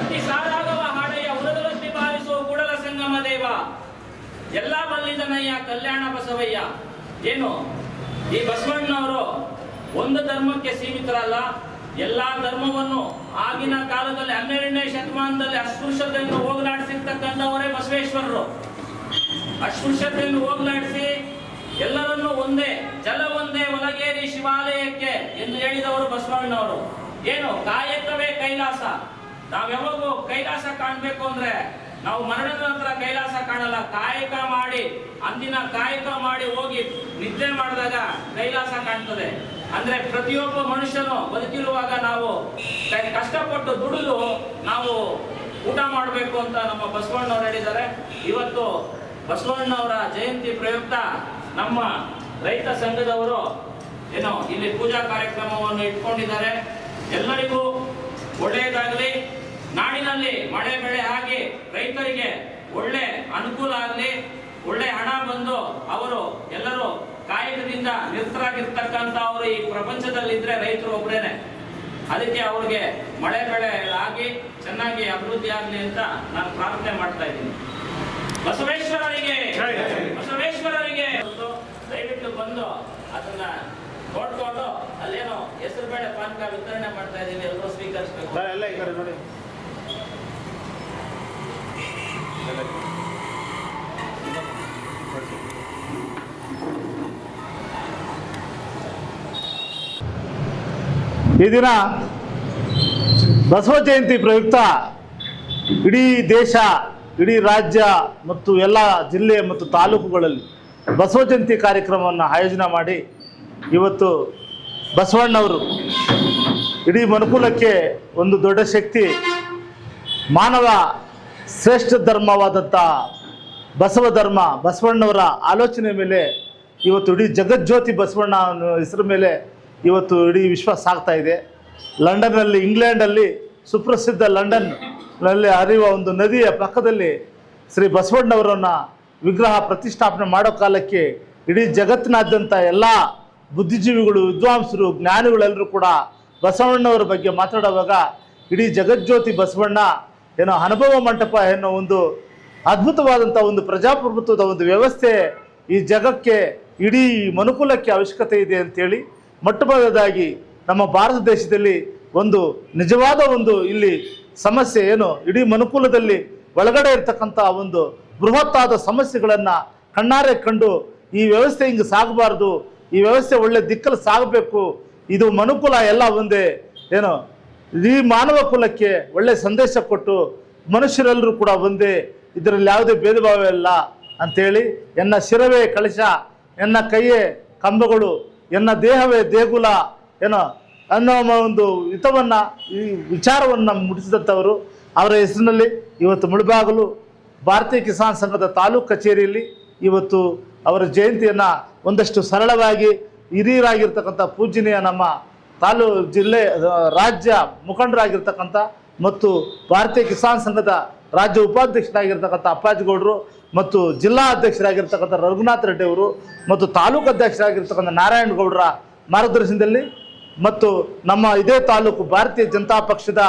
ಬತ್ತಿ ಸಾರಾಗವ ಹಾಡಯ್ಯ ಉರದಲತ್ತಿ ಬಾರಿಸುವ ಕೂಡಲ ಸಂಗಮ ದೇವ. ಎಲ್ಲ ಬಲ್ಲಿದನಯ್ಯ ಕಲ್ಯಾಣ ಬಸವಯ್ಯ. ಏನು? ಈ ಬಸವಣ್ಣನವರು ಒಂದು ಧರ್ಮಕ್ಕೆ ಸೀಮಿತರಲ್ಲ. ಎಲ್ಲ ಧರ್ಮವನ್ನು ಆಗಿನ ಕಾಲದಲ್ಲಿ ಹನ್ನೆರಡನೇ ಶತಮಾನದಲ್ಲಿ ಅಸ್ಪೃಶ್ಯತೆಯನ್ನು ಹೋಗಲಾಡಿಸಿರ್ತಕ್ಕಂಥವರೇ ಬಸವೇಶ್ವರರು. ಅಸ್ಪೃಶ್ಯತೆಯನ್ನು ಹೋಗಲಾಡಿಸಿ ಎಲ್ಲರನ್ನೂ ಒಂದೇ, ಜಲ ಒಂದೇ ಒಲಗೇರಿ ಶಿವಾಲಯಕ್ಕೆ ಎಂದು ಹೇಳಿದವರು ಬಸವಣ್ಣನವರು ಏನು? ಕಾಯಕವೇ ಕೈಲಾಸ. ನಾವ್ ಯಾವಾಗ ಕೈಲಾಸ ಕಾಣ್ಬೇಕು ಅಂದ್ರೆ ನಾವು ಮರಣದ ನಂತರ ಕೈಲಾಸ ಕಾಣಲ್ಲ. ಕಾಯಕ ಮಾಡಿ, ಅಂದಿನ ಕಾಯಕ ಮಾಡಿ ಹೋಗಿ ನಿದ್ದೆ ಮಾಡಿದಾಗ ಕೈಲಾಸ ಕಾಣ್ತದೆ. ಅಂದ್ರೆ ಪ್ರತಿಯೊಬ್ಬ ಮನುಷ್ಯನು ಬದುಕಿರುವಾಗ ನಾವು ಕಷ್ಟಪಟ್ಟು ದುಡಿದು ನಾವು ಊಟ ಮಾಡಬೇಕು ಅಂತ ನಮ್ಮ ಬಸವಣ್ಣವ್ರು ಹೇಳಿದ್ದಾರೆ. ಇವತ್ತು ಬಸವಣ್ಣವರ ಜಯಂತಿ ಪ್ರಯುಕ್ತ ನಮ್ಮ ರೈತ ಸಂಘದವರು ಏನೋ ಇಲ್ಲಿ ಪೂಜಾ ಕಾರ್ಯಕ್ರಮವನ್ನು ಇಟ್ಕೊಂಡಿದ್ದಾರೆ. ಎಲ್ಲರಿಗೂ ಒಳ್ಳೆಯದಾಗಲಿ. ನಾಡಿನಲ್ಲಿ ಮಳೆ ಬೆಳೆ ಆಗಿ ರೈತರಿಗೆ ಒಳ್ಳೆ ಅನುಕೂಲ ಆಗಲಿ ಒಳ್ಳೆ ಹಣ ಬಂದು ಅವರು ಎಲ್ಲರೂ ಕಾಯಕದಿಂದ ನಿರತರಾಗಿರ್ತಕ್ಕಂಥ ಅವರು ಈ ಪ್ರಪಂಚದಲ್ಲಿದ್ರೆ ರೈತರು ಒಬ್ಬರೇನೆ ಅದಕ್ಕೆ ಅವ್ರಿಗೆ ಮಳೆ ಬೆಳೆ ಆಗಿ ಚೆನ್ನಾಗಿ ಅಭಿವೃದ್ಧಿ ಆಗಲಿ ಅಂತ ನಾನು ಪ್ರಾರ್ಥನೆ ಮಾಡ್ತಾ ಇದ್ದೀನಿ. ಬಸವೇಶ್ವರರಿಗೆ ಬಸವೇಶ್ವರರಿಗೆ ಒಂದು ದಯವಿಟ್ಟು ಬಂದು ಅದನ್ನ ನೋಡ್ಕೊಂಡು ಅಲ್ಲೇನೋ ಹೆಸರು ಬೇಳೆ ಪಾನಕ ವಿತರಣೆ ಮಾಡ್ತಾ ಇದ್ದೀನಿ ಎಲ್ಲರೂ ಸ್ವೀಕರಿಸಬೇಕು ಎಲ್ಲ ಈ ದಿನ ಬಸವ ಜಯಂತಿ ಪ್ರಯುಕ್ತ ಇಡೀ ದೇಶ, ಇಡೀ ರಾಜ್ಯ ಮತ್ತು ಎಲ್ಲ ಜಿಲ್ಲೆ ಮತ್ತು ತಾಲೂಕುಗಳಲ್ಲಿ ಬಸವ ಜಯಂತಿ ಕಾರ್ಯಕ್ರಮವನ್ನು ಆಯೋಜನೆ ಮಾಡಿ ಇವತ್ತು ಬಸವಣ್ಣವರು ಇಡೀ ಮನುಕುಲಕ್ಕೆ ಒಂದು ದೊಡ್ಡ ಶಕ್ತಿ, ಮಾನವ ಶ್ರೇಷ್ಠ ಧರ್ಮವಾದಂಥ ಬಸವ ಧರ್ಮ, ಬಸವಣ್ಣವರ ಆಲೋಚನೆ ಮೇಲೆ ಇವತ್ತು ಇಡೀ ಜಗಜ್ಯೋತಿ ಬಸವಣ್ಣ ಅನ್ನೋ ಹೆಸರು ಮೇಲೆ ಇವತ್ತು ಇಡೀ ವಿಶ್ವ ಸಾಗ್ತಾ ಇದೆ. ಲಂಡನ್ನಲ್ಲಿ, ಇಂಗ್ಲೆಂಡಲ್ಲಿ ಸುಪ್ರಸಿದ್ಧ ಲಂಡನ್ನಲ್ಲಿ ಹರಿಯುವ ಒಂದು ನದಿಯ ಪಕ್ಕದಲ್ಲಿ ಶ್ರೀ ಬಸವಣ್ಣವರನ್ನು ವಿಗ್ರಹ ಪ್ರತಿಷ್ಠಾಪನೆ ಮಾಡೋ ಕಾಲಕ್ಕೆ ಇಡೀ ಜಗತ್ತಿನಾದ್ಯಂತ ಎಲ್ಲ ಬುದ್ಧಿಜೀವಿಗಳು, ವಿದ್ವಾಂಸರು, ಜ್ಞಾನಿಗಳೆಲ್ಲರೂ ಕೂಡ ಬಸವಣ್ಣವರ ಬಗ್ಗೆ ಮಾತಾಡುವಾಗ ಇಡೀ ಜಗಜ್ಯೋತಿ ಬಸವಣ್ಣ ಏನೋ ಅನುಭವ ಮಂಟಪ ಎನ್ನೋ ಒಂದು ಅದ್ಭುತವಾದಂಥ ಒಂದು ಪ್ರಜಾಪ್ರಭುತ್ವದ ಒಂದು ವ್ಯವಸ್ಥೆ ಈ ಜಗಕ್ಕೆ ಇಡೀ ಮನುಕುಲಕ್ಕೆ ಅವಶ್ಯಕತೆ ಇದೆ ಅಂತೇಳಿ ಮೊಟ್ಟ ಮೊದಲದಾಗಿ ನಮ್ಮ ಭಾರತ ದೇಶದಲ್ಲಿ ಒಂದು ನಿಜವಾದ ಒಂದು ಇಲ್ಲಿ ಸಮಸ್ಯೆ ಏನು? ಇಡೀ ಮನುಕುಲದಲ್ಲಿ ಒಳಗಡೆ ಇರತಕ್ಕಂಥ ಒಂದು ಬೃಹತ್ತಾದ ಸಮಸ್ಯೆಗಳನ್ನು ಕಣ್ಣಾರೆ ಕಂಡು ಈ ವ್ಯವಸ್ಥೆ ಹಿಂಗೆ ಸಾಗಬಾರ್ದು, ಈ ವ್ಯವಸ್ಥೆ ಒಳ್ಳೆ ದಿಕ್ಕಲ್ಲಿ ಸಾಗಬೇಕು, ಇದು ಮನುಕುಲ ಎಲ್ಲ ಒಂದೇ, ಏನು? ಇಡೀ ಮಾನವ ಕುಲಕ್ಕೆ ಒಳ್ಳೆ ಸಂದೇಶ ಕೊಟ್ಟು ಮನುಷ್ಯರೆಲ್ಲರೂ ಕೂಡ ಒಂದೇ, ಇದರಲ್ಲಿ ಯಾವುದೇ ಭೇದ ಭಾವ ಇಲ್ಲ ಅಂಥೇಳಿ ಎನ್ನ ಶಿರವೇ ಕಳಶ, ಎನ್ನ ಕೈಯೇ ಕಂಬಗಳು, ಎನ್ನ ದೇಹವೇ ದೇಗುಲ ಏನೋ ಅನ್ನೋ ಒಂದು ಹಿತವನ್ನು, ಈ ವಿಚಾರವನ್ನು ಮುಟ್ಟಿಸಿದಂಥವರು ಅವರ ಹೆಸರಿನಲ್ಲಿ ಇವತ್ತು ಮುಳುಬಾಗಲು ಭಾರತೀಯ ಕಿಸಾನ್ ಸಂಘದ ತಾಲೂಕು ಕಚೇರಿಯಲ್ಲಿ ಇವತ್ತು ಅವರ ಜಯಂತಿಯನ್ನು ಒಂದಷ್ಟು ಸರಳವಾಗಿ ಹಿರಿಯರಾಗಿರ್ತಕ್ಕಂಥ ಪೂಜನೀಯ ನಮ್ಮ ತಾಲೂ ಜಿಲ್ಲೆ ರಾಜ್ಯ ಮುಖಂಡರಾಗಿರ್ತಕ್ಕಂಥ ಮತ್ತು ಭಾರತೀಯ ಕಿಸಾನ್ ಸಂಘದ ರಾಜ್ಯ ಉಪಾಧ್ಯಕ್ಷರಾಗಿರ್ತಕ್ಕಂಥ ಅಪ್ಪಾಜಿಗೌಡರು ಮತ್ತು ಜಿಲ್ಲಾ ಅಧ್ಯಕ್ಷರಾಗಿರ್ತಕ್ಕಂಥ ರಘುನಾಥ್ ರೆಡ್ಡಿ ಅವರು ಮತ್ತು ತಾಲೂಕು ಅಧ್ಯಕ್ಷರಾಗಿರ್ತಕ್ಕಂಥ ನಾರಾಯಣ ಗೌಡರ ಮಾರ್ಗದರ್ಶನದಲ್ಲಿ ಮತ್ತು ನಮ್ಮ ಇದೇ ತಾಲೂಕು ಭಾರತೀಯ ಜನತಾ ಪಕ್ಷದ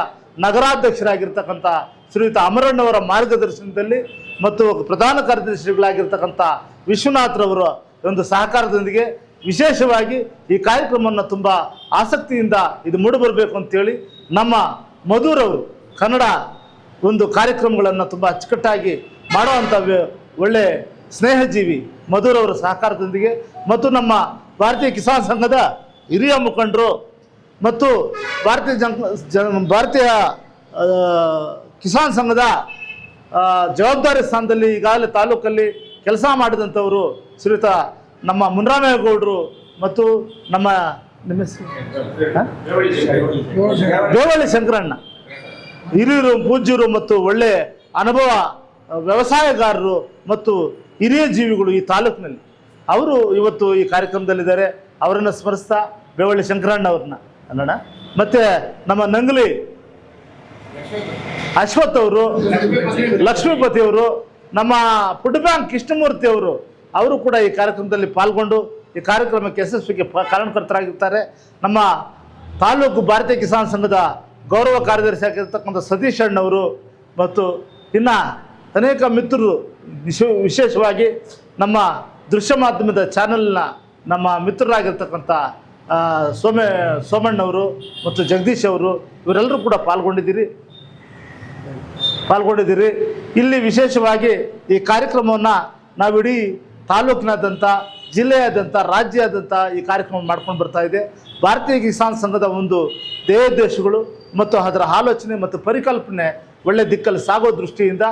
ನಗರಾಧ್ಯಕ್ಷರಾಗಿರ್ತಕ್ಕಂಥ ಶ್ರೀಯುತ ಅಮರಣ್ಣವರ ಮಾರ್ಗದರ್ಶನದಲ್ಲಿ ಮತ್ತು ಪ್ರಧಾನ ಕಾರ್ಯದರ್ಶಿಗಳಾಗಿರ್ತಕ್ಕಂಥ ವಿಶ್ವನಾಥ್ರವರ ಒಂದು ಸಹಕಾರದೊಂದಿಗೆ ವಿಶೇಷವಾಗಿ ಈ ಕಾರ್ಯಕ್ರಮವನ್ನು ತುಂಬ ಆಸಕ್ತಿಯಿಂದ ಇದು ಮೂಡಿಬರಬೇಕು ಅಂತೇಳಿ ನಮ್ಮ ಮಧುರವರು ಕನ್ನಡ ಒಂದು ಕಾರ್ಯಕ್ರಮಗಳನ್ನು ತುಂಬ ಅಚ್ಚುಕಟ್ಟಾಗಿ ಮಾಡುವಂಥ ಒಳ್ಳೆ ಸ್ನೇಹಜೀವಿ ಮಧುರವರ ಸಹಕಾರದೊಂದಿಗೆ ಮತ್ತು ನಮ್ಮ ಭಾರತೀಯ ಕಿಸಾನ್ ಸಂಘದ ಹಿರಿಯ ಮುಖಂಡರು ಮತ್ತು ಭಾರತೀಯ ಜನ್ ಭಾರತೀಯ ಕಿಸಾನ್ ಸಂಘದ ಜವಾಬ್ದಾರಿ ಸ್ಥಾನದಲ್ಲಿ ಈಗಾಗಲೇ ತಾಲೂಕಲ್ಲಿ ಕೆಲಸ ಮಾಡಿದಂಥವರು ಶ್ರೀಯುತ ನಮ್ಮ ಮುನ್ರಾಮೇಗೌಡರು ಮತ್ತು ನಮ್ಮ ನಿಮ್ಮ? ದೇವಳ್ಳಿ ಶಂಕರಣ್ಣ. ಹಿರಿಯರು, ಪೂಜ್ಯರು ಮತ್ತು ಒಳ್ಳೆ ಅನುಭವ ವ್ಯವಸಾಯಗಾರರು ಮತ್ತು ಹಿರಿಯ ಜೀವಿಗಳು ಈ ತಾಲೂಕಿನಲ್ಲಿ. ಅವರು ಇವತ್ತು ಈ ಕಾರ್ಯಕ್ರಮದಲ್ಲಿದ್ದಾರೆ. ಅವರನ್ನು ಸ್ಮರಿಸ್ತಾ ಬೇವಳ್ಳಿ ಶಂಕರಣ್ಣ ಅವ್ರನ್ನ. ಅನ್ನೋಣ ಮತ್ತು ನಮ್ಮ ನಂಗಲಿ ಅಶ್ವಥ್ ಅವರು, ಲಕ್ಷ್ಮೀಪತಿ ಅವರು, ನಮ್ಮ ಪುಡ್ ಬ್ಯಾಂಕ್ ಕೃಷ್ಣಮೂರ್ತಿ ಅವರು ಅವರು ಕೂಡ ಈ ಕಾರ್ಯಕ್ರಮದಲ್ಲಿ ಪಾಲ್ಗೊಂಡು ಈ ಕಾರ್ಯಕ್ರಮಕ್ಕೆ ಯಶಸ್ವಿಗೆ ಕಾರಣಕರ್ತರಾಗಿರ್ತಾರೆ. ನಮ್ಮ ತಾಲೂಕು ಭಾರತೀಯ ಕಿಸಾನ್ ಸಂಘದ ಗೌರವ ಕಾರ್ಯದರ್ಶಿ ಆಗಿರ್ತಕ್ಕಂಥ ಸತೀಶ್ ಅಣ್ಣವರು ಮತ್ತು ಇನ್ನು ಅನೇಕ ಮಿತ್ರರು ವಿಶೇಷವಾಗಿ ನಮ್ಮ ದೃಶ್ಯ ಮಾಧ್ಯಮದ ಚಾನೆಲ್ನ ನಮ್ಮ ಮಿತ್ರರಾಗಿರ್ತಕ್ಕಂಥ ಸೋಮೆ, ಸೋಮಣ್ಣವರು ಮತ್ತು ಜಗದೀಶ್ ಅವರು ಇವರೆಲ್ಲರೂ ಕೂಡ ಪಾಲ್ಗೊಂಡಿದ್ದೀರಿ. ಪಾಲ್ಗೊಂಡಿದ್ದೀರಿ. ಇಲ್ಲಿ ವಿಶೇಷವಾಗಿ ಈ ಕಾರ್ಯಕ್ರಮವನ್ನು ನಾವಿಡೀ ತಾಲೂಕಿನಾದ್ಯಂತ, ಜಿಲ್ಲೆಯಾದ್ಯಂತ, ರಾಜ್ಯಾದ್ಯಂತ ಈ ಕಾರ್ಯಕ್ರಮ ಮಾಡ್ಕೊಂಡು ಬರ್ತಾ ಇದೆ. ಭಾರತೀಯ ಕಿಸಾನ್ ಸಂಘದ ಒಂದು ದೇಹೋದ್ದೇಶಗಳು ಮತ್ತು ಅದರ ಆಲೋಚನೆ ಮತ್ತು ಪರಿಕಲ್ಪನೆ ಒಳ್ಳೆ ದಿಕ್ಕಲ್ಲಿ ಸಾಗೋ ದೃಷ್ಟಿಯಿಂದ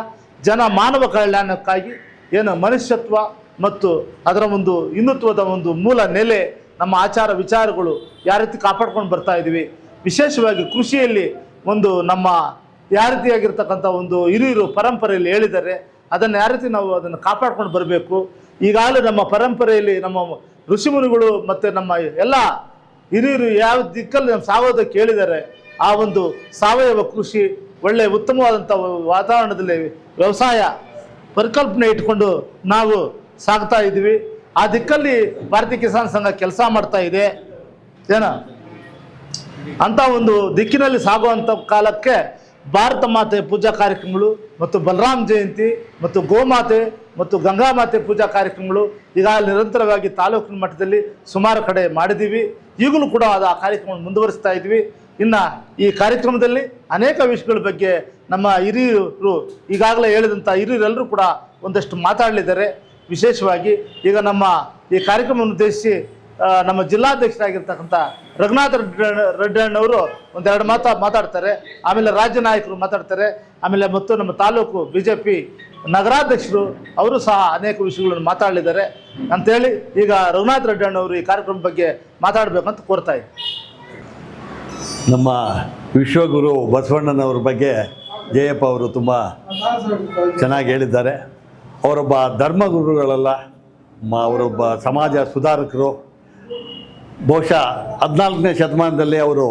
ಜನ ಮಾನವ ಕಲ್ಯಾಣಕ್ಕಾಗಿ ಏನು ಮನುಷ್ಯತ್ವ ಮತ್ತು ಅದರ ಒಂದು ಹಿಂದುತ್ವದ ಒಂದು ಮೂಲ ನೆಲೆ, ನಮ್ಮ ಆಚಾರ ವಿಚಾರಗಳು ಯಾವ ರೀತಿ ಕಾಪಾಡ್ಕೊಂಡು ಬರ್ತಾ ಇದ್ದೀವಿ. ವಿಶೇಷವಾಗಿ ಕೃಷಿಯಲ್ಲಿ ಒಂದು ನಮ್ಮ ಯಾವ ರೀತಿಯಾಗಿರ್ತಕ್ಕಂಥ ಒಂದು ಹಿರಿಯರು ಪರಂಪರೆಯಲ್ಲಿ ಹೇಳಿದ್ದಾರೆ. ಅದನ್ನು ಯಾವ ರೀತಿ ನಾವು ಅದನ್ನು ಕಾಪಾಡ್ಕೊಂಡು ಬರಬೇಕು? ಈಗಾಗಲೇ ನಮ್ಮ ಪರಂಪರೆಯಲ್ಲಿ ನಮ್ಮ ಋಷಿಮುನಿಗಳು ಮತ್ತು ನಮ್ಮ ಎಲ್ಲ ಹಿರಿಯರು ಯಾವ ದಿಕ್ಕಲ್ಲಿ ನಮ್ಮ ಸಾವಯವ ಕೇಳಿದರೆ ಆ ಒಂದು ಸಾವಯವ ಕೃಷಿ ಒಳ್ಳೆ ಉತ್ತಮವಾದಂಥ ವಾತಾವರಣದಲ್ಲಿ ವ್ಯವಸಾಯ ಪರಿಕಲ್ಪನೆ ಇಟ್ಕೊಂಡು ನಾವು ಸಾಗ್ತಾ ಇದ್ದೀವಿ. ಆ ದಿಕ್ಕಲ್ಲಿ ಭಾರತೀಯ ಕಿಸಾನ್ ಸಂಘ ಕೆಲಸ ಮಾಡ್ತಾ ಇದೆ. ಏನ? ಅಂತ ಒಂದು ದಿಕ್ಕಿನಲ್ಲಿ ಸಾಗುವಂಥ ಕಾಲಕ್ಕೆ ಭಾರತ ಮಾತೆ ಪೂಜಾ ಕಾರ್ಯಕ್ರಮಗಳು ಮತ್ತು ಬಲರಾಮ್ ಜಯಂತಿ ಮತ್ತು ಗೋಮಾತೆ ಮತ್ತು ಗಂಗಾ ಮಾತೆ ಪೂಜಾ ಕಾರ್ಯಕ್ರಮಗಳು ಈಗಾಗಲೇ ನಿರಂತರವಾಗಿ ತಾಲೂಕಿನ ಮಟ್ಟದಲ್ಲಿ ಸುಮಾರು ಕಡೆ ಮಾಡಿದ್ದೀವಿ. ಈಗಲೂ ಕೂಡ ಅದು ಆ ಕಾರ್ಯಕ್ರಮವನ್ನು ಮುಂದುವರಿಸ್ತಾ ಇದ್ವಿ. ಇನ್ನು ಈ ಕಾರ್ಯಕ್ರಮದಲ್ಲಿ ಅನೇಕ ವಿಷಯಗಳ ಬಗ್ಗೆ ನಮ್ಮ ಹಿರಿಯರು ಈಗಾಗಲೇ ಹೇಳಿದಂಥ ಹಿರಿಯರೆಲ್ಲರೂ ಕೂಡ ಒಂದಷ್ಟು ಮಾತಾಡಲಿದ್ದಾರೆ. ವಿಶೇಷವಾಗಿ ಈಗ ನಮ್ಮ ಈ ಕಾರ್ಯಕ್ರಮವನ್ನು ಉದ್ದೇಶಿಸಿ ನಮ್ಮ ಜಿಲ್ಲಾಧ್ಯಕ್ಷರಾಗಿರ್ತಕ್ಕಂಥ ರಘುನಾಥ ರೆಡ್ಡಣ್ಣವರು ಒಂದೆರಡು ಮಾತು ಮಾತಾಡ್ತಾರೆ, ಆಮೇಲೆ ರಾಜ್ಯ ನಾಯಕರು ಮಾತಾಡ್ತಾರೆ, ಆಮೇಲೆ ಮತ್ತು ನಮ್ಮ ತಾಲೂಕು ಬಿ ಜೆ ಪಿ ನಗರಾಧ್ಯಕ್ಷರು ಅವರು ಸಹ ಅನೇಕ ವಿಷಯಗಳನ್ನು ಮಾತಾಡಲಿದ್ದಾರೆ. ಅಂತೇಳಿ ಈಗ ರಘುನಾಥ ರೆಡ್ಡಣ್ಣವರು ಈ ಕಾರ್ಯಕ್ರಮದ ಬಗ್ಗೆ ಮಾತಾಡಬೇಕಂತ ಕೋರ್ತಾ ನಮ್ಮ ವಿಶ್ವಗುರು ಬಸವಣ್ಣನವ್ರ ಬಗ್ಗೆ ಜಯಪ್ಪ ಅವರು ತುಂಬ ಚೆನ್ನಾಗಿ ಹೇಳಿದ್ದಾರೆ. ಅವರೊಬ್ಬ ಧರ್ಮಗುರುಗಳಲ್ಲ ಅವರೊಬ್ಬ ಸಮಾಜ ಸುಧಾರಕರು. ಬಹುಶಃ ಹದಿನಾಲ್ಕನೇ ಶತಮಾನದಲ್ಲಿ ಅವರು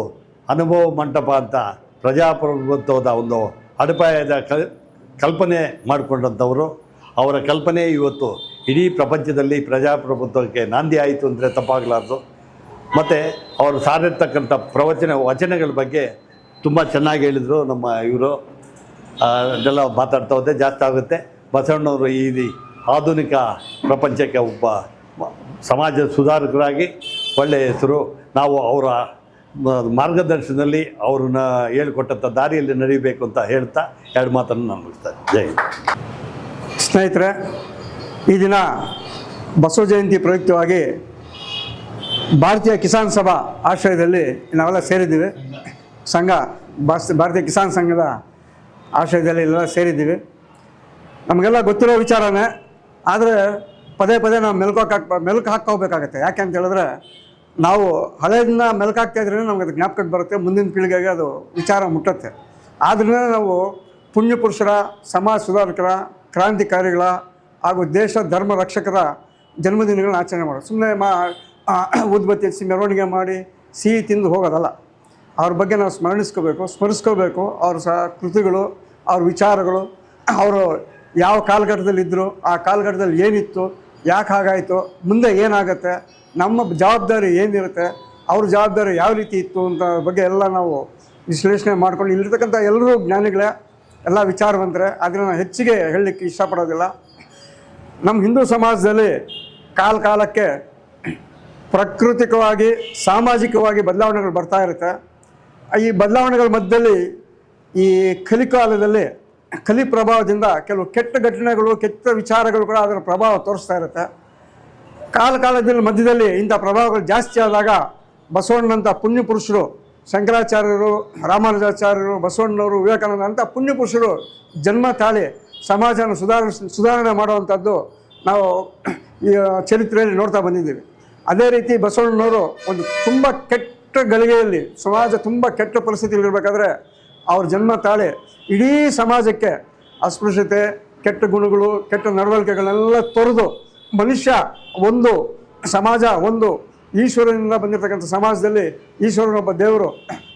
ಅನುಭವ ಮಂಟಪ ಅಂತ ಪ್ರಜಾಪ್ರಭುತ್ವದ ಒಂದು ಅಡಿಪಾಯದ ಕಲ್, ಕಲ್ಪನೆ ಮಾಡಿಕೊಂಡಂಥವರು. ಅವರ ಕಲ್ಪನೆ ಇವತ್ತು ಇಡೀ ಪ್ರಪಂಚದಲ್ಲಿ ಪ್ರಜಾಪ್ರಭುತ್ವಕ್ಕೆ ನಾಂದಿ ಆಯಿತು ಅಂದರೆ ತಪ್ಪಾಗಲಾರ್ದು. ಮತ್ತು ಅವರು ಸಾರಿರ್ತಕ್ಕಂಥ ಪ್ರವಚನ, ವಚನಗಳ ಬಗ್ಗೆ ತುಂಬ ಚೆನ್ನಾಗಿ ಹೇಳಿದರು ನಮ್ಮ ಇವರು. ಅದೆಲ್ಲ ಮಾತಾಡ್ತಾ ಹೋದೆ ಜಾಸ್ತಿ ಆಗುತ್ತೆ. ಬಸವಣ್ಣವರು ಈ ಆಧುನಿಕ ಪ್ರಪಂಚಕ್ಕೆ ಒಬ್ಬ ಸಮಾಜ ಸುಧಾರಕರಾಗಿ ಒಳ್ಳೆಯ ಹೆಸರು. ನಾವು ಅವರ ಮಾರ್ಗದರ್ಶನದಲ್ಲಿ ಅವ್ರನ್ನ ಹೇಳಿಕೊಟ್ಟಂಥ ದಾರಿಯಲ್ಲಿ ನಡೀಬೇಕು ಅಂತ ಹೇಳ್ತಾ ಎರಡು ಮಾತನ್ನು ನಾನು ಮುಗಿಸ್ತೇನೆ ಜೈ. ಸ್ನೇಹಿತರೆ, ಈ ದಿನ ಬಸವ ಜಯಂತಿ ಪ್ರಯುಕ್ತವಾಗಿ ಭಾರತೀಯ ಕಿಸಾನ್ ಸಭಾ ಆಶ್ರಯದಲ್ಲಿ ನಾವೆಲ್ಲ ಸೇರಿದ್ದೀವಿ. ಸಂಘ ಭಾರತೀಯ ಕಿಸಾನ್ ಸಂಘದ ಆಶ್ರಯದಲ್ಲಿ ಎಲ್ಲ ಸೇರಿದ್ದೀವಿ. ನಮಗೆಲ್ಲ ಗೊತ್ತಿರೋ ವಿಚಾರನೇ, ಆದರೆ ಪದೇ ಪದೇ ನಾವು ಮೆಲುಕು ಮೆಲ್ಕು ಹಾಕೋಬೇಕಾಗತ್ತೆ ಯಾಕೆ ಅಂತ ಹೇಳಿದ್ರೆ ನಾವು ಹಳೆಯದನ್ನ ಮೆಲುಕಾಕ್ತಾ ಹಾಕ್ತಾ ಇದ್ರೆ ನಮ್ಗೆ ಅದು ಜ್ಞಾಪಕಕ್ಕೆ ಬರುತ್ತೆ, ಮುಂದಿನ ಪೀಳಿಗೆಗೆ ಅದು ವಿಚಾರ ಮುಟ್ಟುತ್ತೆ. ಆದ್ದರಿಂದ ನಾವು ಪುಣ್ಯ ಪುರುಷರ, ಸಮಾಜ ಸುಧಾರಕರ, ಕ್ರಾಂತಿಕಾರಿಗಳ ಹಾಗೂ ದೇಶ ಧರ್ಮ ರಕ್ಷಕರ ಜನ್ಮದಿನಗಳನ್ನ ಆಚರಣೆ ಮಾಡೋದು. ಸುಮ್ಮನೆ ಮಾ ಉದ್ಬತ್ತಿ ಹಚ್ಚಿ ಮೆರವಣಿಗೆ ಮಾಡಿ ಸಿಹಿ ತಿಂದು ಹೋಗೋದಲ್ಲ. ಅವ್ರ ಬಗ್ಗೆ ನಾವು ಸ್ಮರಣಿಸ್ಕೋಬೇಕು, ಸ್ಮರಿಸ್ಕೋಬೇಕು. ಅವ್ರ ಸಹ ಕೃತಿಗಳು, ಅವ್ರ ವಿಚಾರಗಳು, ಅವರು ಯಾವ ಕಾಲಘಟ್ಟದಲ್ಲಿದ್ದರು ಆ ಕಾಲಘಟ್ಟದಲ್ಲಿ ಏನಿತ್ತು, ಯಾಕೆ ಹಾಗಾಯಿತು, ಮುಂದೆ ಏನಾಗುತ್ತೆ ನಮ್ಮ ಜವಾಬ್ದಾರಿ ಏನಿರುತ್ತೆ, ಅವ್ರ ಜವಾಬ್ದಾರಿ ಯಾವ ರೀತಿ ಇತ್ತು ಅಂತ ಬಗ್ಗೆ ಎಲ್ಲ ನಾವು ವಿಶ್ಲೇಷಣೆ ಮಾಡ್ಕೊಂಡು ಇಲ್ಲಿರ್ತಕ್ಕಂಥ ಎಲ್ಲರೂ ಜ್ಞಾನಿಗಳೇ, ಎಲ್ಲ ವಿಚಾರವಂತರೆ ಅದನ್ನು ನಾನು ಹೆಚ್ಚಿಗೆ ಹೇಳಲಿಕ್ಕೆ ಇಷ್ಟಪಡೋದಿಲ್ಲ. ನಮ್ಮ ಹಿಂದೂ ಸಮಾಜದಲ್ಲಿ ಕಾಲ ಕಾಲಕ್ಕೆ ಪ್ರಾಕೃತಿಕವಾಗಿ, ಸಾಮಾಜಿಕವಾಗಿ ಬದಲಾವಣೆಗಳು ಬರ್ತಾ ಇರುತ್ತೆ. ಈ ಬದಲಾವಣೆಗಳ ಮಧ್ಯದಲ್ಲಿ ಈ ಕಲಿಕಾಲದಲ್ಲಿ ಕಲಿ ಪ್ರಭಾವದಿಂದ ಕೆಲವು ಕೆಟ್ಟ ಘಟನೆಗಳು, ಕೆಟ್ಟ ವಿಚಾರಗಳು ಕೂಡ ಅದರ ಪ್ರಭಾವ ತೋರಿಸ್ತಾ ಇರುತ್ತೆ. ಕಾಲ ಕಾಲದಲ್ಲಿ ಮಧ್ಯದಲ್ಲಿ ಇಂಥ ಪ್ರಭಾವಗಳು ಜಾಸ್ತಿ ಆದಾಗ ಬಸವಣ್ಣನಂಥ ಪುಣ್ಯ ಪುರುಷರು ಶಂಕರಾಚಾರ್ಯರು, ರಾಮಾನುಜಾಚಾರ್ಯರು, ಬಸವಣ್ಣನವರು ವಿವೇಕಾನಂದ ಅಂಥ ಪುಣ್ಯ ಪುರುಷರು ಜನ್ಮ ತಾಳಿ ಸಮಾಜನ ಸುಧಾರ ಸುಧಾರಣೆ ಮಾಡುವಂಥದ್ದು ನಾವು ಈ ಚರಿತ್ರೆಯಲ್ಲಿ ನೋಡ್ತಾ ಬಂದಿದ್ದೀವಿ. ಅದೇ ರೀತಿ ಬಸವಣ್ಣನವರು ಒಂದು ತುಂಬ ಕೆಟ್ಟ ಗಳಿಗೆಯಲ್ಲಿ, ಸಮಾಜ ತುಂಬ ಕೆಟ್ಟ ಪರಿಸ್ಥಿತಿಯಲ್ಲಿರಬೇಕಾದ್ರೆ ಅವ್ರ ಜನ್ಮ ತಾಳಿ ಇಡೀ ಸಮಾಜಕ್ಕೆ ಅಸ್ಪೃಶ್ಯತೆ, ಕೆಟ್ಟ ಗುಣಗಳು, ಕೆಟ್ಟ ನಡವಳಿಕೆಗಳನ್ನೆಲ್ಲ ತೊರೆದು ಮನುಷ್ಯ ಒಂದು ಸಮಾಜ, ಒಂದು ಈಶ್ವರನಿಂದ ಬಂದಿರತಕ್ಕಂಥ ಸಮಾಜದಲ್ಲಿ ಈಶ್ವರನೊಬ್ಬ ದೇವರು,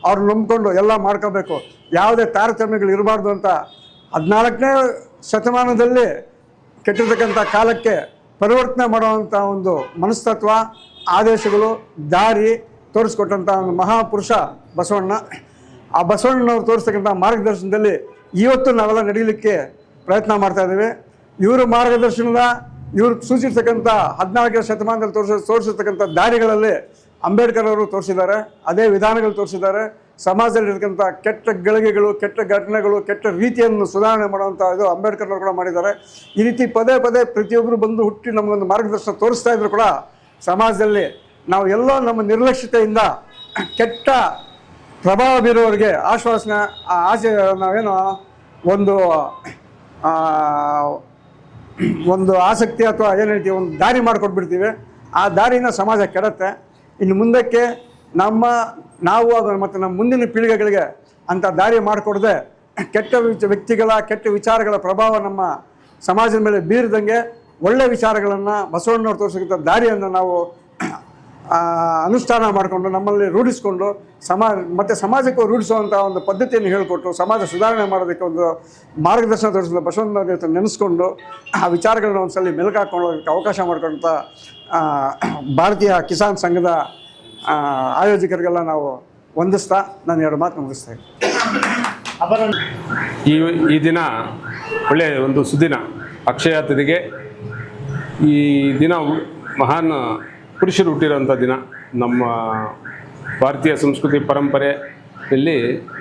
ಅವ್ರನ್ನ ನಂಬಿಕೊಂಡು ಎಲ್ಲ ಮಾಡ್ಕೋಬೇಕು. ಯಾವುದೇ ತಾರತಮ್ಯಗಳು ಇರಬಾರ್ದು ಅಂತ ಹದಿನಾಲ್ಕನೇ ಶತಮಾನದಲ್ಲಿ ಕೆಟ್ಟಿರ್ತಕ್ಕಂಥ ಕಾಲಕ್ಕೆ ಪರಿವರ್ತನೆ ಮಾಡುವಂಥ ಒಂದು ಮನಸ್ತತ್ವ, ಆದೇಶಗಳು, ದಾರಿ ತೋರಿಸ್ಕೊಟ್ಟಂಥ ಒಂದು ಮಹಾಪುರುಷ ಬಸವಣ್ಣ. ಆ ಬಸವಣ್ಣನವ್ರು ತೋರಿಸ್ತಕ್ಕಂಥ ಮಾರ್ಗದರ್ಶನದಲ್ಲಿ ಇವತ್ತು ನಾವೆಲ್ಲ ನಡೀಲಿಕ್ಕೆ ಪ್ರಯತ್ನ ಮಾಡ್ತಾ ಇದ್ದೀವಿ. ಇವರು ಮಾರ್ಗದರ್ಶನದ ಇವರು ಸೂಚಿಸ್ತಕ್ಕಂಥ ಹದಿನಾಲ್ಕನೇ ಶತಮಾನದಲ್ಲಿ ತೋರಿಸ, ತೋರಿಸಿರ್ತಕ್ಕಂಥ ದಾರಿಗಳಲ್ಲಿ ಅಂಬೇಡ್ಕರ್ ಅವರು ತೋರಿಸಿದ್ದಾರೆ. ಅದೇ ವಿಧಾನಗಳು ತೋರಿಸಿದ್ದಾರೆ. ಸಮಾಜದಲ್ಲಿರ್ತಕ್ಕಂಥ ಕೆಟ್ಟ ಗಳಿಗೆಗಳು, ಕೆಟ್ಟ ಘಟನೆಗಳು, ಕೆಟ್ಟ ರೀತಿಯನ್ನು ಸುಧಾರಣೆ ಮಾಡುವಂಥ ಇದು ಅಂಬೇಡ್ಕರ್ ಅವರು ಕೂಡ ಮಾಡಿದ್ದಾರೆ. ಈ ರೀತಿ ಪದೇ ಪದೇ ಪ್ರತಿಯೊಬ್ಬರು ಬಂದು ಹುಟ್ಟಿ ನಮಗೊಂದು ಮಾರ್ಗದರ್ಶನ ತೋರಿಸ್ತಾ ಇದ್ರು ಕೂಡ ಸಮಾಜದಲ್ಲಿ ನಾವು ಎಲ್ಲೋ ನಮ್ಮ ನಿರ್ಲಕ್ಷ್ಯತೆಯಿಂದ ಕೆಟ್ಟ ಪ್ರಭಾವ ಬೀರುವವರಿಗೆ ಆಶ್ವಾಸನೆ, ಆ ಆಸೆ ನಾವೇನು ಒಂದು ಒಂದು ಆಸಕ್ತಿ ಅಥವಾ ಏನು ಹೇಳ್ತೀವಿ ಒಂದು ದಾರಿ ಮಾಡಿಕೊಟ್ಬಿಡ್ತೀವಿ. ಆ ದಾರಿನ ಸಮಾಜ ಕೆಡತ್ತೆ. ಇನ್ನು ಮುಂದಕ್ಕೆ ನಮ್ಮ ನಾವು ಅದು ಮತ್ತು ನಮ್ಮ ಮುಂದಿನ ಪೀಳಿಗೆಗಳಿಗೆ ಅಂಥ ದಾರಿ ಮಾಡಿಕೊಡದೆ ಕೆಟ್ಟ ವ್ಯಕ್ತಿಗಳ, ಕೆಟ್ಟ ವಿಚಾರಗಳ ಪ್ರಭಾವ ನಮ್ಮ ಸಮಾಜದ ಮೇಲೆ ಬೀರದಂಗೆ ಒಳ್ಳೆ ವಿಚಾರಗಳನ್ನು ಬಸವಣ್ಣವ್ರು ತೋರಿಸತಕ್ಕಂಥ ದಾರಿಯನ್ನು ನಾವು ಅನುಷ್ಠಾನ ಮಾಡಿಕೊಂಡು ನಮ್ಮಲ್ಲಿ ರೂಢಿಸಿಕೊಂಡು ಸಮಾಜ, ಮತ್ತು ಸಮಾಜಕ್ಕೂ ರೂಢಿಸುವಂಥ ಒಂದು ಪದ್ಧತಿಯನ್ನು ಹೇಳಿಕೊಟ್ಟು ಸಮಾಜ ಸುಧಾರಣೆ ಮಾಡೋದಕ್ಕೆ ಒಂದು ಮಾರ್ಗದರ್ಶನ ತೋರಿಸಿದ ಬಸವಣ್ಣನ ನೆನೆಸ್ಕೊಂಡು ಆ ವಿಚಾರಗಳನ್ನ ಒಂದ್ಸಲಿ ಮೆಲುಕಾಕೊಳ್ಳೋದಕ್ಕೆ ಅವಕಾಶ ಮಾಡಿಕೊಂಡಂಥ ಭಾರತೀಯ ಕಿಸಾನ್ ಸಂಘದ ಆಯೋಜಕರಿಗೆಲ್ಲ ನಾವು ವಂದಿಸ್ತಾ ನಾನು ಎರಡು ಮಾತು ಮುಗಿಸ್ತಾ ಇದ್ದೀನಿ. ಅಪರ ಈ ಈ ದಿನ ಒಳ್ಳೆಯ ಒಂದು ಸುದಿನ ಅಕ್ಷಯ ತಿಥಿಗೆ ಈ ದಿನ ಮಹಾನ್ ಪುರುಷರು ಹುಟ್ಟಿರೋಂಥ ದಿನ ನಮ್ಮ ಭಾರತೀಯ ಸಂಸ್ಕೃತಿ ಪರಂಪರೆಯಲ್ಲಿ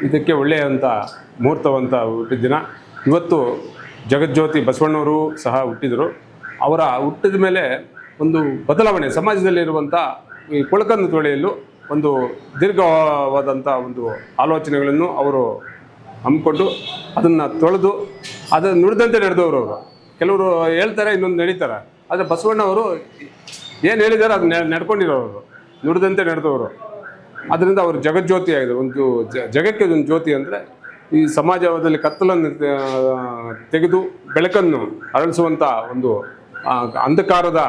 ಇದಕ್ಕೆ ಒಳ್ಳೆಯಂಥ ಮುಹೂರ್ತವಂತ ಹುಟ್ಟಿದ ದಿನ ಇವತ್ತು ಜಗಜ್ಯೋತಿ ಬಸವಣ್ಣವರು ಸಹ ಹುಟ್ಟಿದರು. ಅವರ ಹುಟ್ಟಿದ ಮೇಲೆ ಒಂದು ಬದಲಾವಣೆ, ಸಮಾಜದಲ್ಲಿರುವಂಥ ಈ ಕೊಳಕನ್ನು ತೊಳೆಯಲು ಒಂದು ದೀರ್ಘವಾದಂಥ ಒಂದು ಆಲೋಚನೆಗಳನ್ನು ಅವರು ಹಮ್ಮಿಕೊಂಡು ಅದನ್ನು ತೊಳೆದು ಅದನ್ನು ನುಡಿದಂತೆ ನಡೆದವರು ಅವರು. ಕೆಲವರು ಹೇಳ್ತಾರೆ, ಇನ್ನೊಂದು ನಡೀತಾರೆ. ಆದರೆ ಬಸವಣ್ಣವರು ಏನು ಹೇಳಿದ್ದಾರೆ ಅದು ನಡ್ಕೊಂಡಿರೋರು ನುಡಿದಂತೆ ನಡೆದವರು. ಅದರಿಂದ ಅವರು ಜಗಜ್ಯೋತಿ ಆಗಿದೆ. ಒಂದು ಜಗಕ್ಕೆ ಒಂದು ಜ್ಯೋತಿ ಅಂದರೆ ಈ ಸಮಾಜದಲ್ಲಿ ಕತ್ತಲನ್ನು ತೆಗೆದು ಬೆಳಕನ್ನು ಅರಳಿಸುವಂಥ ಒಂದು ಅಂಧಕಾರದ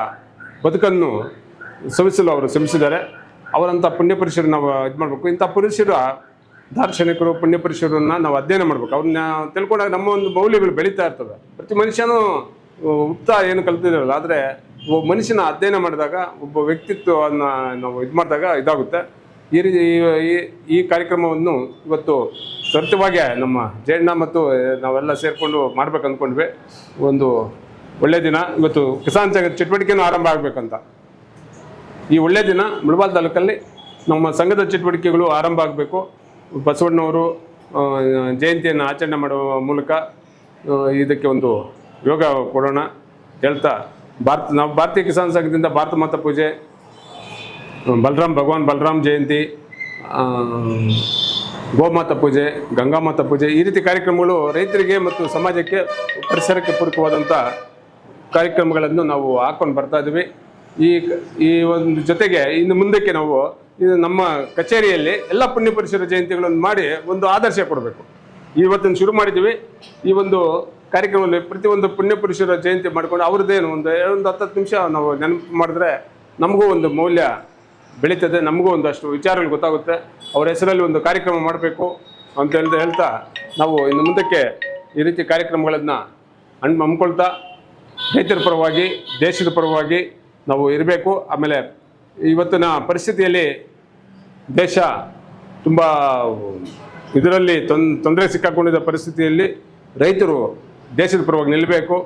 ಬದುಕನ್ನು ಸವಿಸಲು ಅವರು ಶ್ರಮಿಸಿದ್ದಾರೆ. ಅವರಂಥ ಪುಣ್ಯ ಪುರುಷರು ನಾವು ಇದು ಮಾಡಬೇಕು. ಇಂಥ ಪುರುಷರ ದಾರ್ಶನಿಕರು, ಪುಣ್ಯ ಪುರುಷರನ್ನ ನಾವು ಅಧ್ಯಯನ ಮಾಡಬೇಕು. ಅವ್ರನ್ನ ತಿಳ್ಕೊಂಡಾಗ ನಮ್ಮ ಒಂದು ಮೌಲ್ಯಗಳು ಬೆಳೀತಾ ಇರ್ತವೆ. ಪ್ರತಿ ಮನುಷ್ಯನೂ ಉತ್ತ ಏನು ಕಲ್ತಿರಲ್ಲ ಆದರೆ ಮನುಷ್ಯನ ಅಧ್ಯಯನ ಮಾಡಿದಾಗ, ಒಬ್ಬ ವ್ಯಕ್ತಿತ್ವವನ್ನು ನಾವು ಇದು ಮಾಡಿದಾಗ ಇದಾಗುತ್ತೆ. ಈ ರೀತಿ ಈ- ಕಾರ್ಯಕ್ರಮವನ್ನು ಇವತ್ತು ತ್ವರಿತವಾಗಿ ನಮ್ಮ ಜಯಣ್ಣ ಮತ್ತು ನಾವೆಲ್ಲ ಸೇರಿಕೊಂಡು ಮಾಡ್ಬೇಕು ಅಂದ್ಕೊಂಡ್ವಿ ಒಂದು ಒಳ್ಳೆಯ ದಿನ. ಇವತ್ತು ಕಿಸಾನ್ ಚಟುವಟಿಕೆನೂ ಆರಂಭ ಆಗಬೇಕಂತ. ಈ ಒಳ್ಳೆಯ ದಿನ ಮುಳಬಾಲ್ ತಾಲೂಕಲ್ಲಿ ನಮ್ಮ ಸಂಘದ ಚಟುವಟಿಕೆಗಳು ಆರಂಭ ಆಗಬೇಕು. ಬಸವಣ್ಣವರು ಜಯಂತಿಯನ್ನು ಆಚರಣೆ ಮಾಡುವ ಮೂಲಕ ಇದಕ್ಕೆ ಒಂದು ಯೋಗ ಕೊಡೋಣ ಹೇಳ್ತಾ ಭಾರತ, ನಾವು ಭಾರತೀಯ ಕಿಸಾನ್ ಸಂಘದಿಂದ ಭಾರತ ಮಾತಾ ಪೂಜೆ ಬಲರಾಮ್ ಭಗವಾನ್ ಬಲರಾಮ್ ಜಯಂತಿ ಗೋಮಾತಾ ಪೂಜೆ ಗಂಗಾಮಾತಾ ಪೂಜೆ, ಈ ರೀತಿ ಕಾರ್ಯಕ್ರಮಗಳು ರೈತರಿಗೆ ಮತ್ತು ಸಮಾಜಕ್ಕೆ ಪರಿಸರಕ್ಕೆ ಪೂರಕವಾದಂಥ ಕಾರ್ಯಕ್ರಮಗಳನ್ನು ನಾವು ಹಾಕ್ಕೊಂಡು ಬರ್ತಾ ಇದ್ದೀವಿ. ಈ ಈ ಒಂದು ಜೊತೆಗೆ ಇನ್ನು ಮುಂದಕ್ಕೆ ನಾವು, ಇದು ನಮ್ಮ ಕಚೇರಿಯಲ್ಲಿ ಎಲ್ಲ ಪುಣ್ಯ ಪರಿಸರ ಜಯಂತಿಗಳನ್ನು ಮಾಡಿ ಒಂದು ಆದರ್ಶ ಕೊಡಬೇಕು. ಇವತ್ತನ್ನು ಶುರು ಮಾಡಿದ್ದೀವಿ. ಈ ಒಂದು ಕಾರ್ಯಕ್ರಮದಲ್ಲಿ ಪ್ರತಿಯೊಂದು ಪುಣ್ಯಪುರುಷರ ಜಯಂತಿ ಮಾಡ್ಕೊಂಡು ಅವ್ರದ್ದೇನು ಒಂದು ಒಂದು ಹತ್ತತ್ತು ನಿಮಿಷ ನಾವು ನೆನಪು ಮಾಡಿದ್ರೆ ನಮಗೂ ಒಂದು ಮೌಲ್ಯ ಬೆಳೀತದೆ, ನಮಗೂ ಒಂದಷ್ಟು ವಿಚಾರಗಳು ಗೊತ್ತಾಗುತ್ತೆ. ಅವರ ಹೆಸರಲ್ಲಿ ಒಂದು ಕಾರ್ಯಕ್ರಮ ಮಾಡಬೇಕು ಅಂತ ಹೇಳ್ತಾ ಹೇಳ್ತಾ ನಾವು ಇನ್ನು ಮುಂದಕ್ಕೆ ಈ ರೀತಿ ಕಾರ್ಯಕ್ರಮಗಳನ್ನು ಹಣ್ಣು ಹಮ್ಮಿಕೊಳ್ತಾ ರೈತರ ಪರವಾಗಿ, ದೇಶದ ಪರವಾಗಿ ನಾವು ಇರಬೇಕು. ಆಮೇಲೆ ಇವತ್ತಿನ ಪರಿಸ್ಥಿತಿಯಲ್ಲಿ ದೇಶ ತುಂಬ ಇದರಲ್ಲಿ ತೊನ್, ತೊಂದರೆ ಸಿಕ್ಕಾಕೊಂಡಿದ್ದ ಪರಿಸ್ಥಿತಿಯಲ್ಲಿ ರೈತರು ದೇಶದ ಪರವಾಗಿ ನಿಲ್ಲಬೇಕು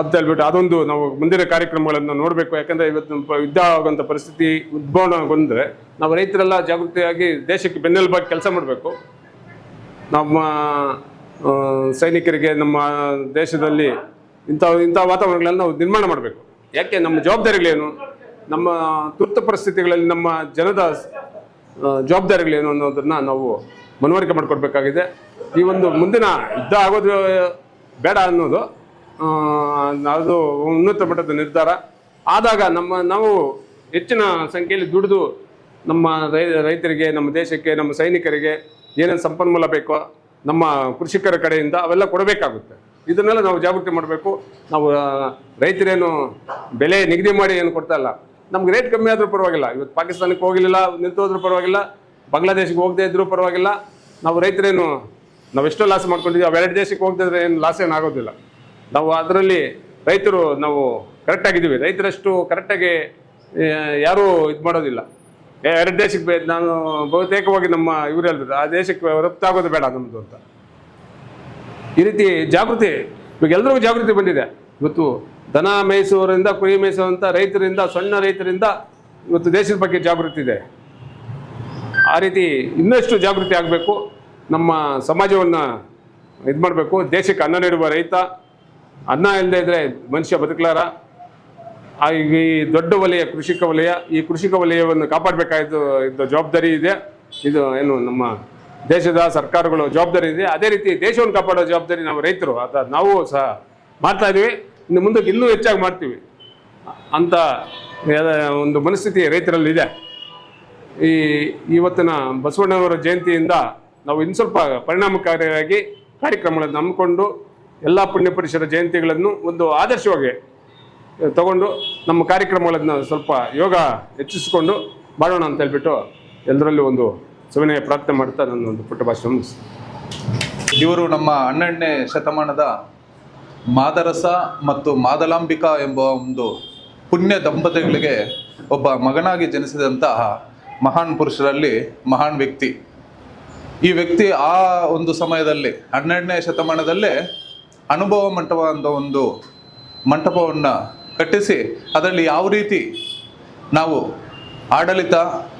ಅಂತ ಹೇಳ್ಬಿಟ್ಟು ಅದೊಂದು ನಾವು ಮುಂದಿನ ಕಾರ್ಯಕ್ರಮಗಳನ್ನು ನೋಡಬೇಕು. ಯಾಕಂದರೆ ಇವತ್ತು ಯುದ್ಧ ಆಗುವಂಥ ಪರಿಸ್ಥಿತಿ ಉದ್ಭವಗೊಂಡ್ರೆ ನಾವು ರೈತರೆಲ್ಲ ಜಾಗೃತಿಯಾಗಿ ದೇಶಕ್ಕೆ ಬೆನ್ನೆಲುಬಾಗಿ ಕೆಲಸ ಮಾಡಬೇಕು. ನಮ್ಮ ಸೈನಿಕರಿಗೆ ನಮ್ಮ ದೇಶದಲ್ಲಿ ಇಂಥ ಇಂಥ ವಾತಾವರಣಗಳನ್ನು ನಾವು ನಿರ್ಮಾಣ ಮಾಡಬೇಕು. ಯಾಕೆ ನಮ್ಮ ಜವಾಬ್ದಾರಿಗಳೇನು? ನಮ್ಮ ತುರ್ತು ಪರಿಸ್ಥಿತಿಗಳಲ್ಲಿ ನಮ್ಮ ಜನದ ಜವಾಬ್ದಾರಿಗಳೇನು ಅನ್ನೋದನ್ನು ನಾವು ಮನವರಿಕೆ ಮಾಡಿಕೊಡ್ಬೇಕಾಗಿದೆ. ಈ ಒಂದು ಮುಂದಿನ ಯುದ್ಧ ಆಗೋದು ಬೇಡ ಅನ್ನೋದು ಅದು ಉನ್ನತ ಮಟ್ಟದ ನಿರ್ಧಾರ. ಆದಾಗ ನಮ್ಮ, ನಾವು ಹೆಚ್ಚಿನ ಸಂಖ್ಯೆಯಲ್ಲಿ ದುಡಿದು ನಮ್ಮ ರೈತರಿಗೆ, ನಮ್ಮ ದೇಶಕ್ಕೆ, ನಮ್ಮ ಸೈನಿಕರಿಗೆ ಏನೇನು ಸಂಪನ್ಮೂಲ ಬೇಕೋ, ನಮ್ಮ ಕೃಷಿಕರ ಕಡೆಯಿಂದ ಅವೆಲ್ಲ ಕೊಡಬೇಕಾಗುತ್ತೆ. ಇದನ್ನೆಲ್ಲ ನಾವು ಜಾಗೃತಿ ಮಾಡಬೇಕು. ನಾವು ರೈತರೇನು ಬೆಲೆ ನಿಗದಿ ಮಾಡಿ ಏನು ಕೊಡ್ತಾ ಇಲ್ಲ. ನಮ್ಗೆ ರೇಟ್ ಕಮ್ಮಿ ಆದರೂ ಪರವಾಗಿಲ್ಲ. ಇವತ್ತು ಪಾಕಿಸ್ತಾನಕ್ಕೆ ಹೋಗಲಿಲ್ಲ ನಿಂತೋದ್ರೂ ಪರವಾಗಿಲ್ಲ. ಬಾಂಗ್ಲಾದೇಶಕ್ಕೆ ಹೋಗದೇ ಇದ್ರೂ ಪರವಾಗಿಲ್ಲ. ನಾವು ರೈತರೇನು, ನಾವು ಎಷ್ಟೋ ಲಾಸ್ ಮಾಡ್ಕೊಂಡಿದ್ದೀವಿ ಅವೆರಡು ದೇಶಕ್ಕೆ ಹೋಗ್ತಿದ್ರೆ ಏನು ಲಾಸ್ ಏನು ಆಗೋದಿಲ್ಲ. ನಾವು ಅದರಲ್ಲಿ ರೈತರು ನಾವು ಕರೆಕ್ಟಾಗಿದ್ದೀವಿ ರೈತರಷ್ಟು ಕರೆಕ್ಟಾಗಿ ಯಾರೂ ಇದು ಮಾಡೋದಿಲ್ಲ. ಎರಡು ದೇಶಕ್ಕೆ ಬೇ, ನಾನು ಬಹುತೇಕವಾಗಿ ನಮ್ಮ ಇವರು ಹೇಳಿದ್ರು ಆ ದೇಶಕ್ಕೆ ರಫ್ತಾಗೋದು ಬೇಡ ನಮ್ಮದು ಅಂತ. ಈ ರೀತಿ ಜಾಗೃತಿ, ಇವಾಗ ಎಲ್ರಿಗೂ ಜಾಗೃತಿ ಬಂದಿದೆ. ಇವತ್ತು ದನ ಮೇಯಿಸುವವರಿಂದ, ಕುರಿ ಮೇಯಿಸುವಂಥ ರೈತರಿಂದ, ಸಣ್ಣ ರೈತರಿಂದ ಇವತ್ತು ದೇಶದ ಬಗ್ಗೆ ಜಾಗೃತಿ ಇದೆ. ಆ ರೀತಿ ಇನ್ನಷ್ಟು ಜಾಗೃತಿ ಆಗಬೇಕು. ನಮ್ಮ ಸಮಾಜವನ್ನು ಇದು ಮಾಡಬೇಕು. ದೇಶಕ್ಕೆ ಅನ್ನ ನೀಡುವ ರೈತ, ಅನ್ನ ಇಲ್ಲದೆ ಇದ್ದರೆ ಮನುಷ್ಯ ಬದುಕಲಾರ. ಈ ದೊಡ್ಡ ವಲಯ, ಕೃಷಿಕ ವಲಯ, ಈ ಕೃಷಿಕ ವಲಯವನ್ನು ಕಾಪಾಡಬೇಕಾದ ಇದು ಜವಾಬ್ದಾರಿ ಇದೆ. ಇದು ಏನು ನಮ್ಮ ದೇಶದ ಸರ್ಕಾರಗಳು ಜವಾಬ್ದಾರಿ ಇದೆ. ಅದೇ ರೀತಿ ದೇಶವನ್ನು ಕಾಪಾಡೋ ಜವಾಬ್ದಾರಿ ನಾವು ರೈತರು. ಅದ ನಾವು ಸಹ ಮಾಡ್ತಾ ಇದ್ದೀವಿ. ಇನ್ನು ಮುಂದಕ್ಕೆ ಇನ್ನೂ ಹೆಚ್ಚಾಗಿ ಮಾಡ್ತೀವಿ. ಅಂತ ಒಂದು ಮನಸ್ಥಿತಿ ರೈತರಲ್ಲಿ ಇದೆ ಈ ಇವತ್ತಿನ ಬಸವಣ್ಣವರ ಜಯಂತಿಯಿಂದ ನಾವು ಇನ್ನು ಸ್ವಲ್ಪ ಪರಿಣಾಮಕಾರಿಯಾಗಿ ಕಾರ್ಯಕ್ರಮಗಳನ್ನು ನಂಬಿಕೊಂಡು ಎಲ್ಲ ಪುಣ್ಯಪುರುಷರ ಜಯಂತಿಗಳನ್ನು ಒಂದು ಆದರ್ಶವಾಗಿ ತಗೊಂಡು ನಮ್ಮ ಕಾರ್ಯಕ್ರಮಗಳನ್ನು ಸ್ವಲ್ಪ ಯೋಗ ಹೆಚ್ಚಿಸಿಕೊಂಡು ಮಾಡೋಣ ಅಂತ ಹೇಳ್ಬಿಟ್ಟು ಎಲ್ಲರಲ್ಲೂ ಒಂದು ಸವಿನಯ ಪ್ರಾರ್ಥನೆ ಮಾಡ್ತಾ ನನ್ನ ಒಂದು ಪುಟ್ಟ ಮುಗಿಸ್ತೀನಿ. ಇವರು ನಮ್ಮ ಹನ್ನೆರಡನೇ ಶತಮಾನದ ಮಾದರಸ ಮತ್ತು ಮಾದಲಾಂಬಿಕಾ ಎಂಬ ಒಂದು ಪುಣ್ಯ ದಂಪತಿಗಳಿಗೆ ಒಬ್ಬ ಮಗನಾಗಿ ಜನಿಸಿದಂತಹ ಮಹಾನ್ ಪುರುಷರಲ್ಲಿ ಮಹಾನ್ ವ್ಯಕ್ತಿ. ಈ ವ್ಯಕ್ತಿ ಆ ಒಂದು ಸಮಯದಲ್ಲಿ, ಹನ್ನೆರಡನೇ ಶತಮಾನದಲ್ಲೇ ಅನುಭವ ಮಂಟಪ ಅಂತ ಒಂದು ಮಂಟಪವನ್ನು ಕಟ್ಟಿಸಿ, ಅದರಲ್ಲಿ ಯಾವ ರೀತಿ ನಾವು ಆಡಳಿತ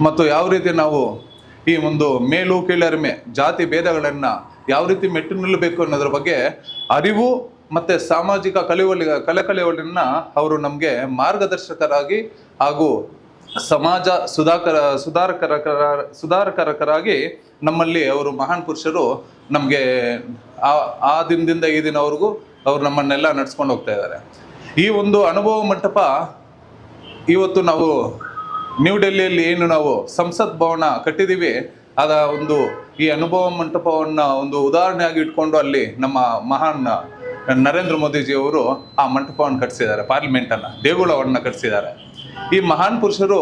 ಮತ್ತು ಯಾವ ರೀತಿ ನಾವು ಈ ಒಂದು ಮೇಲು ಕೀಳರಿಮೆ ಜಾತಿ ಭೇದಗಳನ್ನು ಯಾವ ರೀತಿ ಮೆಟ್ಟು ನಿಲ್ಲಬೇಕು ಅನ್ನೋದ್ರ ಬಗ್ಗೆ ಅರಿವು ಮತ್ತು ಸಾಮಾಜಿಕ ಕಲಿವಳಿ ಕಲೆಕಲೆಗಳನ್ನು ಅವರು ನಮಗೆ ಮಾರ್ಗದರ್ಶಕರಾಗಿ ಹಾಗೂ ಸಮಾಜ ಸುಧಾಕರ ಸುಧಾರಕರ, ಸುಧಾರಕರಕರಾಗಿ ನಮ್ಮಲ್ಲಿ ಅವರು ಮಹಾನ್ ಪುರುಷರು ನಮಗೆ ಆ ಆ ದಿನದಿಂದ ಈ ದಿನವರೆಗೂ ಅವರು ನಮ್ಮನ್ನೆಲ್ಲ ನಡ್ಸ್ಕೊಂಡು ಹೋಗ್ತಾ ಇದ್ದಾರೆ. ಈ ಒಂದು ಅನುಭವ ಮಂಟಪ ಇವತ್ತು ನಾವು ನ್ಯೂ ಡೆಲ್ಲಿಯಲ್ಲಿ ಏನು ನಾವು ಸಂಸತ್ ಭವನ ಕಟ್ಟಿದ್ದೀವಿ ಅದ ಒಂದು ಈ ಅನುಭವ ಮಂಟಪವನ್ನು ಒಂದು ಉದಾಹರಣೆಯಾಗಿ ಇಟ್ಕೊಂಡು ಅಲ್ಲಿ ನಮ್ಮ ಮಹಾನ್ ನರೇಂದ್ರ ಮೋದಿಜಿಯವರು ಆ ಮಂಟಪವನ್ನು ಕಟ್ಟಿಸಿದ್ದಾರೆ, ಪಾರ್ಲಿಮೆಂಟನ್ನು, ದೇಗುಲವನ್ನು ಕಟ್ಟಿಸಿದ್ದಾರೆ. ಈ ಮಹಾನ್ ಪುರುಷರು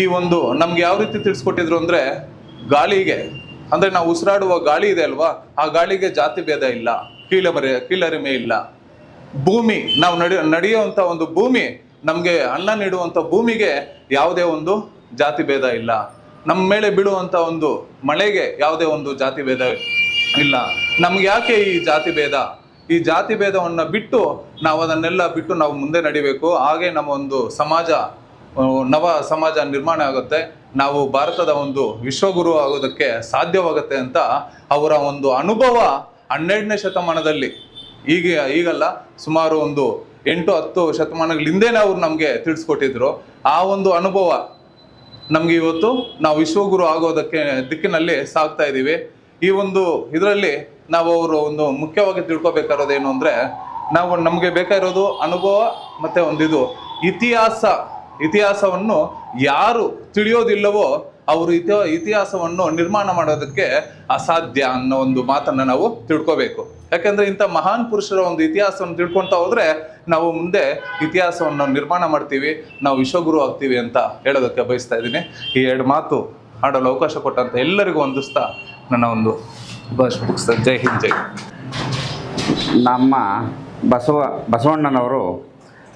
ಈ ಒಂದು ನಮ್ಗೆ ಯಾವ ರೀತಿ ತಿಳಿಸ್ಕೊಟ್ಟಿದ್ರು ಅಂದ್ರೆ ಗಾಳಿಗೆ. ಅಂದ್ರೆ ನಾವು ಉಸಿರಾಡುವ ಗಾಳಿ ಇದೆ ಅಲ್ವಾ? ಆ ಗಾಳಿಗೆ ಜಾತಿ ಭೇದ ಇಲ್ಲ. ಕೀಳಮರೆ, ಕೀಳರಿಮೆ ಇಲ್ಲ. ಭೂಮಿ, ನಾವು ನಡಿ ನಡೆಯುವಂಥ ಒಂದು ಭೂಮಿ, ನಮಗೆ ಅನ್ನ ನೀಡುವಂಥ ಭೂಮಿಗೆ ಯಾವುದೇ ಒಂದು ಜಾತಿ ಭೇದ ಇಲ್ಲ. ನಮ್ಮ ಮೇಲೆ ಬೀಳುವಂತ ಒಂದು ಮಳೆಗೆ ಯಾವುದೇ ಒಂದು ಜಾತಿ ಭೇದ ಇಲ್ಲ. ನಮ್ಗೆ ಯಾಕೆ ಈ ಜಾತಿ ಭೇದ? ಈ ಜಾತಿ ಭೇದವನ್ನು ಬಿಟ್ಟು ನಾವು ಅದನ್ನೆಲ್ಲ ಬಿಟ್ಟು ನಾವು ಮುಂದೆ ನಡಿಬೇಕು. ಹಾಗೆ ನಮ್ಮ ಒಂದು ಸಮಾಜ ನವ ಸಮಾಜ ನಿರ್ಮಾಣ ಆಗುತ್ತೆ. ನಾವು ಭಾರತದ ಒಂದು ವಿಶ್ವಗುರು ಆಗೋದಕ್ಕೆ ಸಾಧ್ಯವಾಗುತ್ತೆ ಅಂತ ಅವರ ಒಂದು ಅನುಭವ ಹನ್ನೆರಡನೇ ಶತಮಾನದಲ್ಲಿ. ಈಗ, ಈಗಲ್ಲ, ಸುಮಾರು ಒಂದು ಎಂಟು ಹತ್ತು ಶತಮಾನಗಳ ಹಿಂದೆನೇ ಅವ್ರು ನಮಗೆ ತಿಳಿಸ್ಕೊಟ್ಟಿದ್ರು. ಆ ಒಂದು ಅನುಭವ ನಮ್ಗೆ ಇವತ್ತು ನಾವು ವಿಶ್ವಗುರು ಆಗೋದಕ್ಕೆ ದಿಕ್ಕಿನಲ್ಲಿ ಸಾಗ್ತಾ ಇದ್ದೀವಿ ಈ ಒಂದು ಇದರಲ್ಲಿ ನಾವು ಅವರು ಒಂದು ಮುಖ್ಯವಾಗಿ ತಿಳ್ಕೊಬೇಕಾಗಿರೋದು ಏನು ಅಂದ್ರೆ, ನಾವು ನಮಗೆ ಬೇಕಾಗಿರೋದು ಅನುಭವ ಮತ್ತೆ ಒಂದು ಇದು ಇತಿಹಾಸ. ಇತಿಹಾಸವನ್ನು ಯಾರು ತಿಳಿಯೋದಿಲ್ಲವೋ ಅವರು ಇತಿ ಇತಿಹಾಸವನ್ನು ನಿರ್ಮಾಣ ಮಾಡೋದಕ್ಕೆ ಅಸಾಧ್ಯ ಅನ್ನೋ ಒಂದು ಮಾತನ್ನ ನಾವು ತಿಳ್ಕೊಬೇಕು. ಯಾಕಂದ್ರೆ ಇಂಥ ಮಹಾನ್ ಪುರುಷರ ಒಂದು ಇತಿಹಾಸವನ್ನು ತಿಳ್ಕೊತಾ ಹೋದ್ರೆ ನಾವು ಮುಂದೆ ಇತಿಹಾಸವನ್ನು ನಿರ್ಮಾಣ ಮಾಡ್ತೀವಿ, ನಾವು ವಿಶ್ವಗುರು ಆಗ್ತೀವಿ ಅಂತ ಹೇಳೋದಕ್ಕೆ ಬಯಸ್ತಾ ಇದ್ದೀನಿ. ಈ ಎರಡು ಮಾತು ಆಡಲು ಅವಕಾಶ ಕೊಟ್ಟಂತ ಎಲ್ಲರಿಗೂ ಹೊಂದಿಸ್ತಾ ನನ್ನ ಒಂದು ಜೈ ಹಿಂದ್, ಜೈ ನಮ್ಮ ಬಸವ ಬಸವಣ್ಣನವರು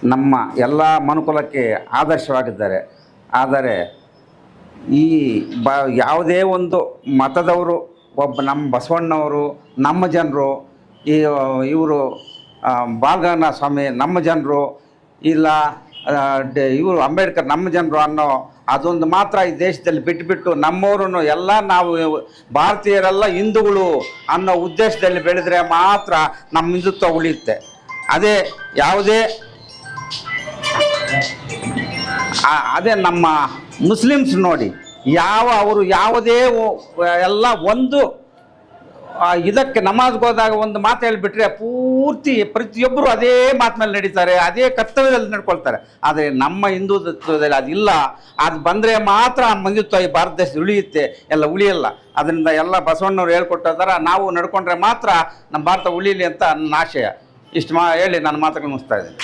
ನಮ್ಮ ಎಲ್ಲ ಮನುಕುಲಕ್ಕೆ ಆದರ್ಶವಾಗಿದ್ದಾರೆ. ಆದರೆ ಈ ಬ ಯಾವುದೇ ಒಂದು ಮತದವರು, ಒಬ್ಬ ನಮ್ಮ ಬಸವಣ್ಣವರು, ನಮ್ಮ ಜನರು, ಈ ಇವರು ಬಾಲಗಂಗಾಧರ ಸ್ವಾಮಿ, ನಮ್ಮ ಜನರು, ಇಲ್ಲ ಇವರು ಅಂಬೇಡ್ಕರ್, ನಮ್ಮ ಜನರು ಅನ್ನೋ ಅದೊಂದು ಮಾತ್ರ ಈ ದೇಶದಲ್ಲಿ ಬಿಟ್ಟುಬಿಟ್ಟು ನಮ್ಮವ್ರೂ ಎಲ್ಲ ನಾವು ಭಾರತೀಯರೆಲ್ಲ ಹಿಂದೂಗಳು ಅನ್ನೋ ಉದ್ದೇಶದಲ್ಲಿ ಬೆಳೆದರೆ ಮಾತ್ರ ನಮ್ಮ ಹಿಂದುತ್ವ ಉಳಿಯುತ್ತೆ. ಅದೇ ಯಾವುದೇ ಅದೇ ನಮ್ಮ ಮುಸ್ಲಿಮ್ಸ್ ನೋಡಿ, ಯಾವ ಅವರು ಯಾವುದೇ ಎಲ್ಲ ಒಂದು ಇದಕ್ಕೆ ನಮಾಜ್ಗೆ ಹೋದಾಗ ಒಂದು ಮಾತು ಹೇಳಿಬಿಟ್ರೆ ಪೂರ್ತಿ ಪ್ರತಿಯೊಬ್ಬರು ಅದೇ ಮಾತು ಮೇಲೆ ನಡೀತಾರೆ, ಅದೇ ಕರ್ತವ್ಯದಲ್ಲಿ ನಡ್ಕೊಳ್ತಾರೆ. ಆದರೆ ನಮ್ಮ ಹಿಂದುತ್ವದಲ್ಲಿ ಅದಿಲ್ಲ. ಅದು ಬಂದರೆ ಮಾತ್ರ ಆ ಹಿಂದುತ್ವ ಈ ಭಾರತ ದೇಶ ಉಳಿಯುತ್ತೆ, ಎಲ್ಲ ಉಳಿಯಲ್ಲ. ಅದರಿಂದ ಎಲ್ಲ ಬಸವಣ್ಣವ್ರು ಹೇಳ್ಕೊಟ್ಟಿದ್ದಾರೆ ನಾವು ನಡ್ಕೊಂಡ್ರೆ ಮಾತ್ರ ನಮ್ಮ ಭಾರತ ಉಳಿಯಲಿ ಅಂತ ನನ್ನ ಆಶಯ. ಇಷ್ಟು ಮಾ, ಹೇಳಿ, ನನ್ನ ಮಾತುಗಳು ಮುಗಿಸ್ತಾ ಇದ್ದೀನಿ.